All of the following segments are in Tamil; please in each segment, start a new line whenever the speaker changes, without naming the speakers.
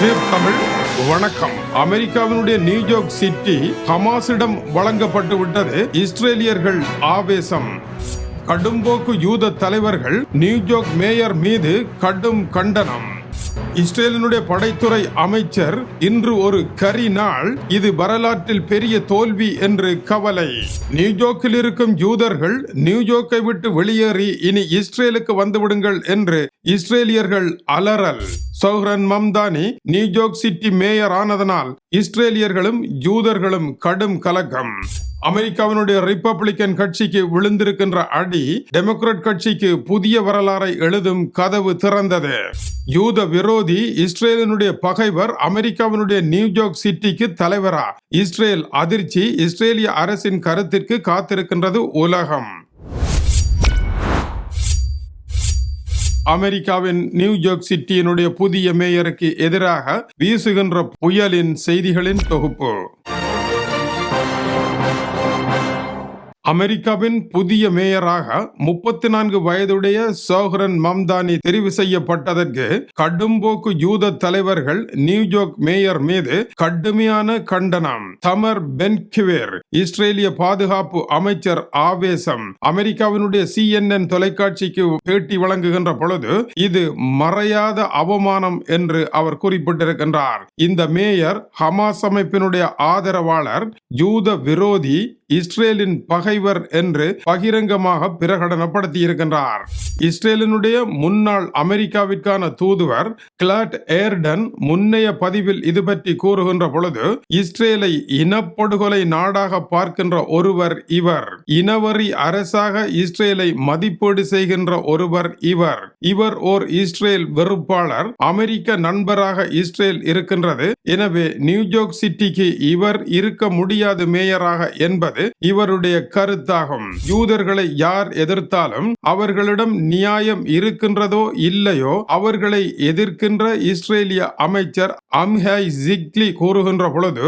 டியூப் தமிழ். வணக்கம். அமெரிக்காவினுடைய நியூயார்க் சிட்டி ஹமாஸிடம் வழங்கப்பட்டு விட்டது இஸ்ரேலியர்கள் ஆவேசம். கடும்போக்கு யூத தலைவர்கள் நியூயார்க் மேயர் மீது கடும் கண்டனம். இஸ்ரேலினுடைய படைத்துறை அமைச்சர் இன்று ஒரு கரி நாள். இது வரலாற்றில் பெரிய தோல்வி என்று கவலை. நியூயார்க்கில் இருக்கும் யூதர்கள் நியூயார்க்கை விட்டு வெளியேறி இனி இஸ்ரேலுக்கு வந்துவிடுங்கள் என்று இஸ்ரேலியர்கள் அலறல். Zohran Mamdani New York city mayor ஆனதனால் இஸ்ரேலியர்களும் யூதர்களும் கடும் கலக்கம் அமெரிக்காவினுடைய ரிப்பப்ளிக்கன் கட்சிக்கு விழுந்திருக்கின்ற அடி டெமோக்ராட் கட்சிக்கு புதிய வரலாறை எழுதும் கதவு திறந்தது. யூத விரோதி இஸ்ரேலினுடைய பகைவர் அமெரிக்காவினுடைய நியூயார்க் சிட்டிக்கு தலைவரா? இஸ்ரேல் அதிர்ச்சி இஸ்ரேலிய அரசின் கருத்திற்கு காத்திருக்கின்றது உலகம். அமெரிக்காவின் நியூயார்க் சிட்டியினுடைய புதிய மேயருக்கு எதிராக வீசுகின்ற புயலின் செய்திகளின் தொகுப்பு. அமெரிக்காவின் புதிய மேயராக முப்பத்தி நான்கு வயதுடைய சோஹரன் மம்தானி தெரிவு செய்யப்பட்டதற்கு கடும்போக்கு யூத தலைவர்கள் நியூயார்க் மேயர் மீது கடுமையான கண்டனம். தமர் பென்கிவேர் இஸ்ரேலிய பாதுகாப்பு அமைச்சர் ஆவேசம். அமெரிக்காவினுடைய சிஎன்என் தொலைக்காட்சிக்கு பேட்டி வழங்குகின்ற பொழுது இது மறையாத அவமானம் என்று அவர் குறிப்பிட்டிருக்கின்றார். இந்த மேயர் ஹமாஸ் அமைப்பினுடைய ஆதரவாளர் ஜூத விரோதி இஸ்ரேலின் பகைவர் என்று பகிரங்கமாக பிரகடனப்படுத்தி இருக்கின்றார் இஸ்ரேலினுடைய முன்னாள் அமெரிக்காவிற்கான தூதுவர் கிளாட் ஏர்டன் முன்னைய பதிவில் இது பற்றி கூறுகின்ற பொழுது இஸ்ரேலை இனப்படுகொலை நாடாக பார்க்கின்ற ஒருவர் இவர். இனவரி அரசாக இஸ்ரேலை மதிப்பீடு செய்கின்ற ஒருவர் இவர். இவர் ஓர் இஸ்ரேல் வெறுப்பாளர் அமெரிக்க நண்பராக இஸ்ரேல் இருக்கின்றது. எனவே நியூயார்க் சிட்டிக்கு இவர் இருக்க முடியாது மேயராக என்பது இவருடைய கருத்தாகும். யூதர்களை யார் எதிர்த்தாலும் அவர்களிடம் நியாயம் இருக்கின்றதோ இல்லையோ அவர்களை எதிர்க்கின்ற இஸ்ரேலிய அமைச்சர் அம்ஹாய் ஜிக்லி கூறுகின்ற பொழுது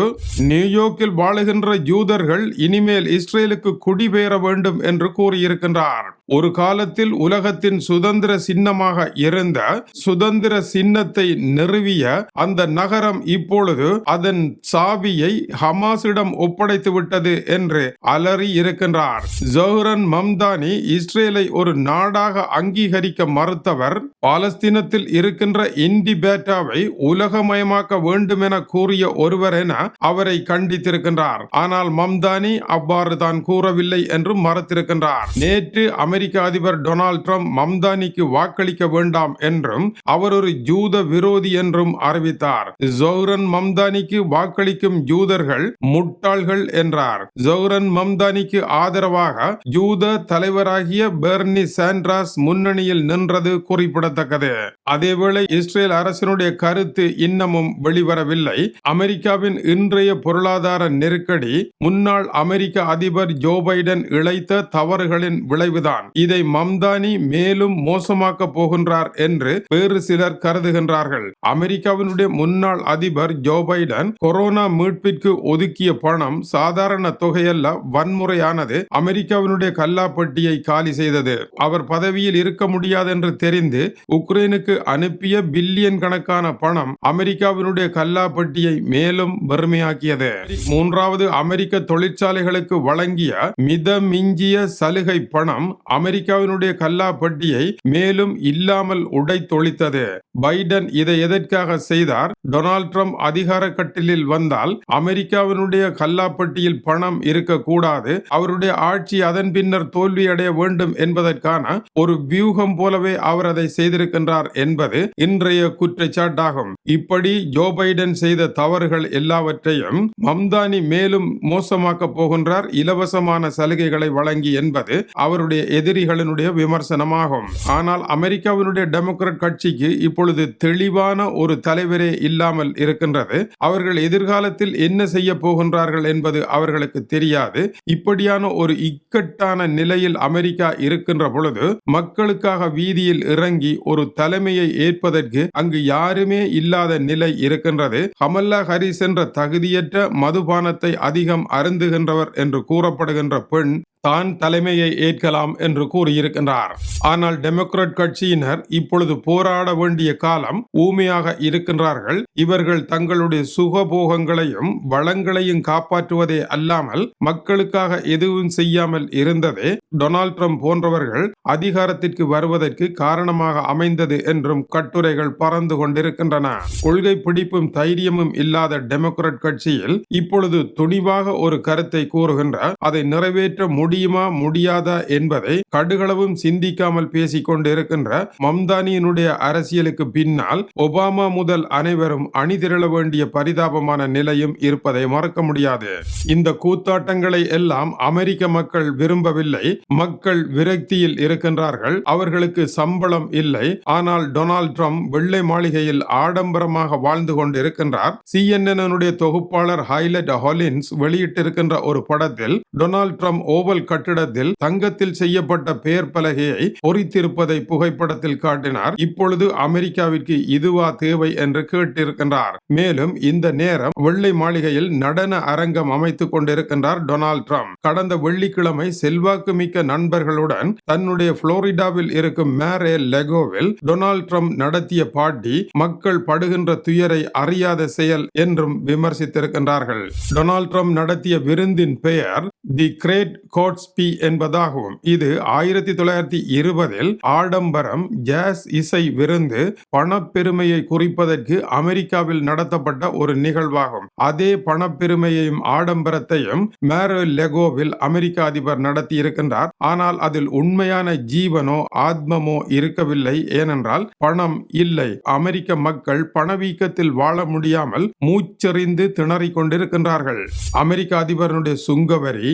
நியூயார்க்கில் வாழுகின்ற யூதர்கள் இனிமேல் இஸ்ரேலுக்கு குடிபெயர வேண்டும் என்று கூறியிருக்கின்றார். ஒரு காலத்தில் உலகத்தின் சுதந்திர சின்னமாக இருந்த சுதந்திர சின்னத்தை நிறுவிய அந்த நகரம் இப்பொழுது அதன் சாவியை ஹமாஸிடம் ஒப்படைத்து விட்டது என்று அலறி இருக்கின்றார். ஜோஹரன் மம்தானி இஸ்ரேலை ஒரு நாடாக அங்கீகரிக்க மறுத்தவர் பாலஸ்தீனத்தில் இருக்கின்ற இண்டிபேட்டாவை உலகமயமாக்க வேண்டும் என கூறிய ஒருவர் என அவரை கண்டித்திருக்கின்றார். ஆனால் மம்தானி அவ்வாறு தான் கூறவில்லை என்று மறுத்திருக்கின்றார். நேற்று அமெரிக்க அதிபர் டொனால்ட் ட்ரம்ப் மம்தானிக்கு வாக்களிக்க வேண்டாம் என்றும் அவர் ஒரு ஜூத விரோதி என்றும் அறிவித்தார். ஜோஹரன் மம்தானிக்கு வாக்களிக்கும் ஜூதர்கள் முட்டாள்கள் என்றார். ஜோஹரன் மம்தானிக்கு ஆதரவாக ஜூத தலைவராகிய பெர்னி சாண்ட்ராஸ் முன்னணியில் நின்றது குறிப்பிடத்தக்கது. அதேவேளை இஸ்ரேல் அரசினுடைய கருத்து இன்னமும் வெளிவரவில்லை. அமெரிக்காவின் இன்றைய பொருளாதார நெருக்கடி முன்னாள் அமெரிக்க அதிபர் ஜோ பைடன் இழைத்த தவறுகளின் விளைவுதான். இதை மம்தானி மேலும் மோசமாக்க போகின்றார் என்று வேறு சிலர் கருதுகின்றார்கள். அமெரிக்காவினுடைய முன்னாள் அதிபர் ஜோ பைடன் கொரோனா மீட்பிற்கு ஒதுக்கிய பணம் சாதாரண தொகையல்ல வன்முறையானது அமெரிக்காவினுடைய கல்லாப்பட்டியை காலி செய்தது. அவர் பதவியில் இருக்க முடியாது என்று தெரிந்து உக்ரைனுக்கு அனுப்பிய பில்லியன் கணக்கான பணம் அமெரிக்காவினுடைய கல்லாப்பட்டியை மேலும் வறுமையாக்கியது. மூன்றாவது அமெரிக்க தொழிற்சாலைகளுக்கு வழங்கிய மித மிஞ்சிய சலுகை பணம் அமெரிக்காவினுடைய கல்லாப்பட்டியை மேலும் இல்லாமல் உடைத்தொழித்தது. பைடன் இதை எதற்காக செய்தார்? டொனால்ட் ட்ரம்ப் அதிகார கட்டிலில் வந்தால் அமெரிக்காவினுடைய கல்லாப்பட்டியில் பணம் இருக்கக்கூடாது. அவருடைய ஆட்சி அதன் பின்னர் தோல்வியடைய வேண்டும் என்பதற்கான ஒரு வியூகம் போலவே அவர் அதை செய்திருக்கின்றார் என்பது இன்றைய குற்றச்சாட்டாகும். இப்படி ஜோ பைடன் செய்த தவறுகள் எல்லாவற்றையும் மம்தானி மேலும் மோசமாக்க போகின்றார். இலவசமான சலுகைகளை வழங்கி என்பது அவருடைய எதிர் எதிரிகளினுடைய விமர்சனமாகும். ஆனால் அமெரிக்காவினுடைய டெமோக்ராட் கட்சிக்கு இப்பொழுது தெளிவான ஒரு தலைவரே இல்லாமல் இருக்கின்றது. அவர்கள் எதிர்காலத்தில் என்ன செய்ய போகின்றார்கள் என்பது அவர்களுக்கு தெரியாது. இப்படியான ஒரு இக்கட்டான நிலையில் அமெரிக்கா இருக்கின்ற பொழுது மக்களுக்காக வீதியில் இறங்கி ஒரு தலைமையை ஏற்பதற்கு அங்கு யாருமே இல்லாத நிலை இருக்கின்றது. கமல்லா ஹரிஸ் என்ற தகுதியற்ற மதுபானத்தை அதிகம் அருந்துகின்றவர் என்று கூறப்படுகின்ற பெண் தான் தலைமையை ஏற்கலாம் என்று கூறியிருக்கின்றார். ஆனால் டெமோக்ராட் கட்சியினர் இப்பொழுது போராட வேண்டிய காலம் ஊமையாக இருக்கின்றார்கள். இவர்கள் தங்களுடைய சுகபோகங்களையும் வளங்களையும் காப்பாற்றுவதே அல்லாமல் மக்களுக்காக எதுவும் செய்யாமல் இருந்ததே டொனால்ட் ட்ரம்ப் போன்றவர்கள் அதிகாரத்திற்கு வருவதற்கு காரணமாக அமைந்தது என்றும் கட்டுரைகள் பறந்து கொண்டிருக்கின்றன. கொள்கை பிடிப்பும் தைரியமும் இல்லாத டெமோக்ராட் கட்சியில் இப்பொழுது துணிவாக ஒரு கருத்தை கூறுகின்ற அதை நிறைவேற்ற முடியுமா முடியாதா என்பதை கடுகளவும் சிந்திக்காமல் பேசிக் கொண்டிருக்கின்ற மம்தானியினுடைய அரசியலுக்கு பின்னால் ஒபாமா முதல் அனைவரும் அணிதிரள வேண்டிய பரிதாபமான நிலையும் இருப்பதை மறக்க முடியாது. இந்த கூத்தாட்டங்களை எல்லாம் அமெரிக்க மக்கள் விரும்பவில்லை. மக்கள் விரக்தியில் இருக்கின்றார்கள். அவர்களுக்கு சம்பளம் இல்லை. ஆனால் டொனால்ட் ட்ரம்ப் வெள்ளை மாளிகையில் ஆடம்பரமாக வாழ்ந்து கொண்டிருக்கின்றார். சிஎன்என் தொகுப்பாளர் ஹைலட் ஹாலின்ஸ் வெளியிட்டிருக்கின்ற ஒரு படத்தில் டொனால்ட் ட்ரம்ப் ஓவல் கட்டிடத்தில் தங்கத்தில் செய்யப்பட்ட பெயர் பலகையை பொறித்திருப்பதை புகைப்படத்தில் காட்டினார். இப்பொழுது அமெரிக்காவிற்கு இதுவா தேவை என்று கேட்டிருக்கின்றார். மேலும் இந்த நேரம் வெள்ளை மாளிகையில் நடன அரங்கம் அமைத்துக் கொண்டிருக்கின்றார் டொனால்ட் ட்ரம்ப். கடந்த வெள்ளிக்கிழமை செல்வாக்கு மிக்க நண்பர்களுடன் தன்னுடைய புளோரிடாவில் இருக்கும் மேரே லெகோவில் டொனால்ட் ட்ரம்ப் நடத்திய பாட்டி மக்கள் படுகின்ற துயரை அறியாத செயல் என்றும் விமர்சித்திருக்கின்றார்கள். டொனால்ட் ட்ரம்ப் நடத்திய விருந்தின் பெயர் தி கிரேட் கோ கோட்ஸ்பி என்பதாகும் இது ஆயிரத்தி தொள்ளாயிரத்தி இருபதில் ஆடம்பரம் ஜாஸ் இசை விருந்து பணப்பெருமையை குறிப்பதற்கு அமெரிக்காவில் நடத்தப்பட்ட ஒரு நிகழ்வாகும். அதே பணப்பெருமையையும் ஆடம்பரத்தையும் மேரோ லெகோவில் அமெரிக்க அதிபர் நடத்தி இருக்கின்றார். ஆனால் அதில் உண்மையான ஜீவனோ ஆத்மமோ இருக்கவில்லை. ஏனென்றால் பணம் இல்லை. அமெரிக்க மக்கள் பணவீக்கத்தில் வாழ முடியாமல் மூச்செறிந்து திணறிக் கொண்டிருக்கின்றார்கள். அமெரிக்க அதிபரனுடைய சுங்கவரி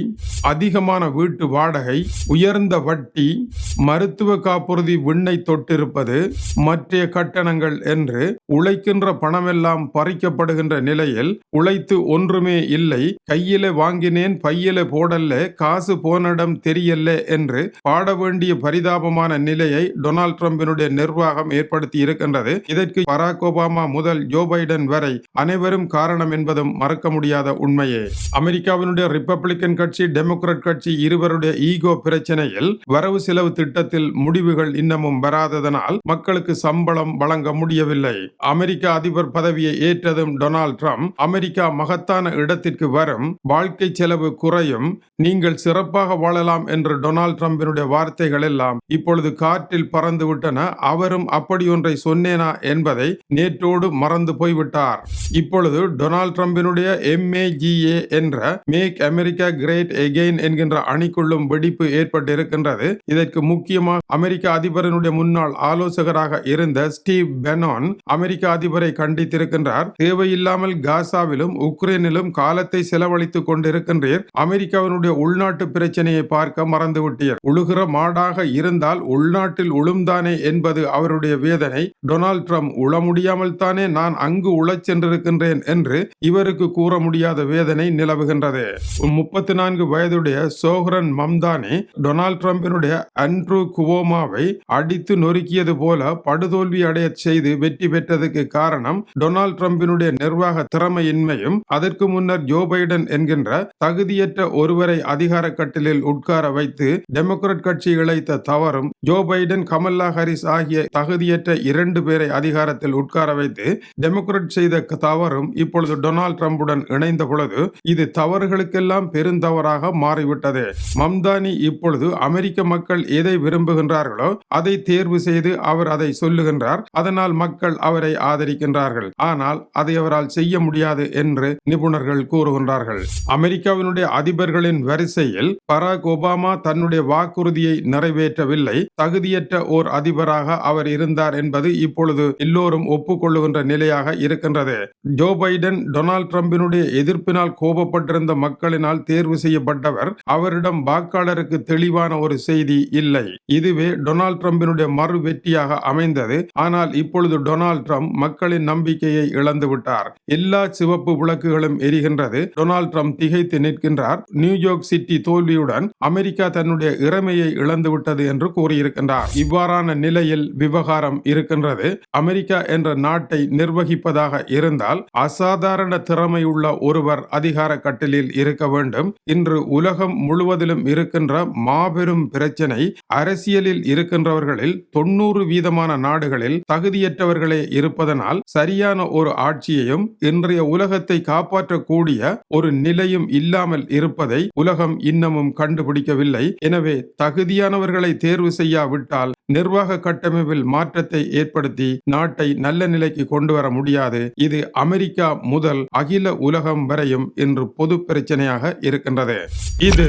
அதிகமான வீட்டு வாடகை உயர்ந்த வட்டி மருத்துவ காப்புறுதி விண்ணை தொட்டிருப்பது மற்ற கட்டணங்கள் என்று உழைக்கின்ற பணமெல்லாம் பறிக்கப்படுகின்ற நிலையில் உழைத்து ஒன்றுமே இல்லை. கையில வாங்கினேன் பையில போடல்ல காசு போனிடம் தெரியல என்று பாட வேண்டிய பரிதாபமான நிலையை டொனால்ட் ட்ரம்பினுடைய நிர்வாகம் ஏற்படுத்தி இருக்கின்றது. இதற்கு பராக் ஒபாமா முதல் ஜோ பைடன் வரை அனைவரும் காரணம் என்பதும் மறக்க முடியாத உண்மையே. அமெரிக்காவினுடைய ரிப்பப்ளிக்கன் கட்சி டெமோக்ராட் கட்சி இருவருடைய ஈகோ பிரச்சனையில் வரவு செலவு திட்டத்தில் முடிவுகள் இன்னமும் வராததனால் மக்களுக்கு சம்பளம் வழங்க முடியவில்லை. அமெரிக்க அதிபர் பதவியை ஏற்றதும் டொனால்ட் ட்ரம்ப் அமெரிக்கா மகத்தான இடத்திற்கு வரும் வாழ்க்கை செலவு குறையும் நீங்கள் சிறப்பாக வாழலாம் என்று டொனால்ட் ட்ரம்பினுடைய வார்த்தைகள் எல்லாம் இப்பொழுது காற்றில் பறந்து விட்டன அவரும் அப்படி ஒன்றை சொன்னேனா என்பதை நேற்றோடு மறந்து போய்விட்டார். இப்பொழுது டொனால்ட் ட்ரம்பினுடைய எம்ஏஜிஏ என்ற மேக் அமெரிக்கா கிரேட் எகெயின் என்கின்ற அணிக்குள்ளும் வெடிப்பு ஏற்பட்டிருக்கின்றது. இதற்கு முக்கியமாக அமெரிக்க அதிபரனுடைய முன்னாள் ஆலோசகராக இருந்த ஸ்டீவ் பெனான் அமெரிக்க அதிபரை கண்டித்திருக்கின்றார். தேவையில்லாமல் காசாவிலும் உக்ரைனிலும் காலத்தை செலவழித்துக் கொண்டிருக்கின்றீர். அமெரிக்காவினுடைய உள்நாட்டு பிரச்சனையை பார்க்க மறந்துவிட்டீர். உழுகிற மாடாக இருந்தால் உள்நாட்டில் உளும்தானே என்பது அவருடைய வேதனை. டொனால்ட் ட்ரம்ப் உள முடியாமல் தானே நான் அங்கு உழச் சென்றிருக்கின்றேன் என்று இவருக்கு கூற முடியாத வேதனை நிலவுகின்றது. முப்பத்தி நான்கு வயதுடைய சோ சோஹரன் மம்தானி டொனால்ட் ட்ரம்பினுடைய அன்ட்ரூ குவோமாவை அடித்து நொறுக்கியது போல படுதோல்வி அடைய செய்து வெற்றி பெற்றதுக்கு காரணம் டொனால்ட் ட்ரம்பினுடைய நிர்வாக திறமையின்மையும் அதற்கு முன்னர் ஜோ பைடன் என்கின்ற தகுதியற்ற ஒருவரை அதிகார கட்டிலில் உட்கார வைத்து டெமோக்ராட் கட்சி இழைத்த தவறும் ஜோ பைடன் கமல்லா ஹாரிஸ் ஆகிய தகுதியற்ற இரண்டு பேரை அதிகாரத்தில் உட்கார வைத்து டெமோக்ராட் செய்த தவறும் இப்பொழுது டொனால்ட் ட்ரம்புடன் இணைந்த பொழுது இது தவறுகளுக்கெல்லாம் பெருந்தவறாக மாறிவிட்டது. மம்தானி இப்பொழுது அமெரிக்க மக்கள் எதை விரும்புகின்றார்களோ அதை தேர்வு செய்து அவர் அதை சொல்லுகின்றார். அதனால் மக்கள் அவரை ஆதரிக்கின்றார்கள். ஆனால் அதை அவரால் செய்ய முடியாது என்று நிபுணர்கள் கூறுகின்றார்கள். அமெரிக்காவினுடைய அதிபர்களின் வரிசையில் பராக் ஒபாமா தன்னுடைய வாக்குறுதியை நிறைவேற்றவில்லை. தகுதியற்ற ஓர் அதிபராக அவர் இருந்தார் என்பது இப்பொழுது எல்லோரும் ஒப்புக்கொள்ளுகின்ற நிலையாக இருக்கின்றது. ஜோ பைடன் டொனால்ட் ட்ரம்பினுடைய எதிர்ப்பினால் கோபப்பட்டிருந்த மக்களினால் தேர்வு செய்யப்பட்டவர் அவர் அவரிடம் வாக்காளருக்கு தெளிவான ஒரு செய்தி இல்லை. இதுவே டொனால்ட் ட்ரம்பினுடைய மறு வெற்றியாக அமைந்தது. ஆனால் இப்பொழுது டொனால்ட் ட்ரம்ப் மக்களின் நம்பிக்கையை இழந்து விட்டார். எல்லா சிவப்பு விளக்குகளும் எரிகின்றது. டொனால்ட் ட்ரம்ப் திகைத்து நிற்கின்றார். நியூயார்க் சிட்டி தோல்வியுடன் அமெரிக்கா தன்னுடைய இறமையை இழந்துவிட்டது என்று கூறியிருக்கின்றார். இவ்வாறான நிலையில் விவகாரம் இருக்கின்றது. அமெரிக்கா என்ற நாட்டை நிர்வகிப்பதாக இருந்தால் அசாதாரண திறமையுள்ள ஒருவர் அதிகார கட்டிலில் இருக்க வேண்டும். இன்று உலகம் முழு முழுவதிலும் இருக்கின்ற மாபெரும் பிரச்சனை அரசியலில் இருக்கின்றவர்களில் தொண்ணூறு வீதமான நாடுகளில் தகுதியற்றவர்களே இருப்பதனால் சரியான ஒரு ஆட்சியையும் இன்றைய உலகத்தை காப்பாற்றக்கூடிய ஒரு நிலையும் இல்லாமல் இருப்பதை உலகம் இன்னமும் கண்டுபிடிக்கவில்லை. எனவே தகுதியானவர்களை தேர்வு செய்யாவிட்டால் நிர்வாக கட்டமைப்பில் மாற்றத்தை ஏற்படுத்தி நாட்டை நல்ல நிலைக்கு கொண்டு வர முடியாது. இது அமெரிக்கா முதல் அகில உலகம் வரையும் இன்று பொது பிரச்சனையாக இருக்கின்றது. இது